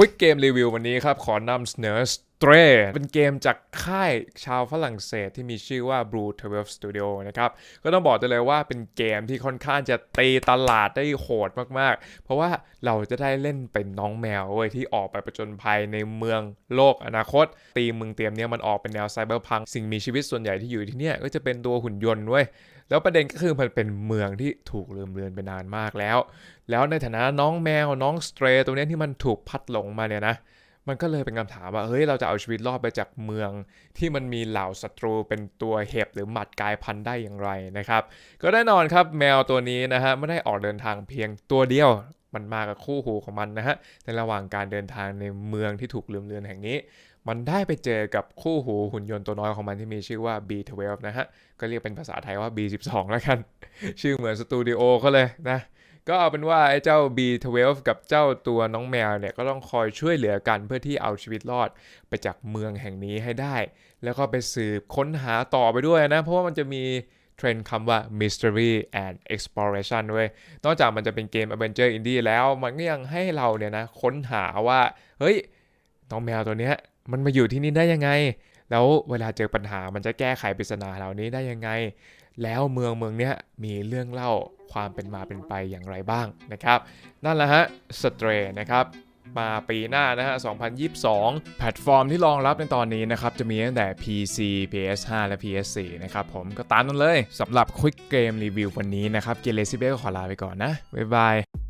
Quick Game Review วันนี้ครับ ขอนำเสนอ t r e เป็นเกมจากค่ายชาวฝรั่งเศสที่มีชื่อว่า Blue 12 Studio นะครับ ก็ต้องบอกได้เลยว่าเป็นเกมที่ค่อนข้างจะตีตลาดได้โหดมากๆ เพราะว่าเราจะได้เล่นเป็นน้องแมวเว้ยที่ออกไปประจนภัยในเมืองโลกอนาคต ตีมเมืองเตรียมเนี้ยมันออกเป็นแนวไซเบอร์พัง สิ่งมีชีวิตส่วนใหญ่ที่อยู่ที่เนี่ยก็จะเป็นตัวหุ่นยนต์เว้ยแล้วประเด็นก็คือมันเป็นเมืองที่ถูกลืมเลือนไปนานมากแล้ว แล้วในฐานะน้องแมวน้องสเตรตัวนี้ที่มันถูกพัดหลงมาเนี่ยนะ มันก็เลยเป็นคำถามว่าเฮ้ยเราจะเอาชีวิตรอดไปจากเมือง ที่มันมีเหล่าศัตรูเป็นตัวเห็บหรือหมัดกายพันธุ์ได้อย่างไรนะครับ ก็แน่นอนครับแมวตัวนี้นะฮะไม่ได้ออกเดินทางเพียงตัวเดียวมันมากับคู่หูของมันนะฮะในระหว่างการเดินทางในเมืองที่ถูกลืมเลือนแห่งนี้ มันได้ไปเจอกับคู่หูหุ่นยนต์ตัวน้อยของมันที่มีชื่อว่า B12 นะฮะก็เรียกเป็นภาษาไทยว่า B12 แล้วกัน ชื่อเหมือนสตูดิโอเขาเลยนะ ก็เอาเป็นว่าไอ้เจ้า B12 กับเจ้าตัวน้องแมวเนี่ยก็ต้องคอยช่วยเหลือกันเพื่อที่เอาชีวิตรอดไปจากเมืองแห่งนี้ให้ได้ แล้วก็ไปสืบค้นหาต่อไปด้วยนะ เพราะว่ามันจะมีเทรนด์คำว่า mystery and exploration ด้วยนอกจากมันจะเป็นเกม adventure indie แล้วมันก็ยังให้เราเนี่ยนะค้นหาว่า เฮ้ย น้องแมวตัวเนี้ยมันมาอยู่ที่นี่ได้ยังไง แล้วเวลาเจอปัญหามันจะแก้ไขปริศนาเหล่านี้ได้ยังไง แล้วเมืองเมืองนี้มีเรื่องเล่าความเป็นมาเป็นไปอย่างไรบ้างนะครับ นั่นแหละฮะสเตรนะครับมาปีหน้านะฮะ 2022 แพลตฟอร์มที่รองรับในตอนนี้นะครับ จะมีตั้งแต่ PC PS5 และ PS4 นะครับผมก็ตามนั้นเลยสำหรับ Quick Game Review วันนี้นะครับ เกเลซิเบก็ขอลาไปก่อนนะ บ๊ายบาย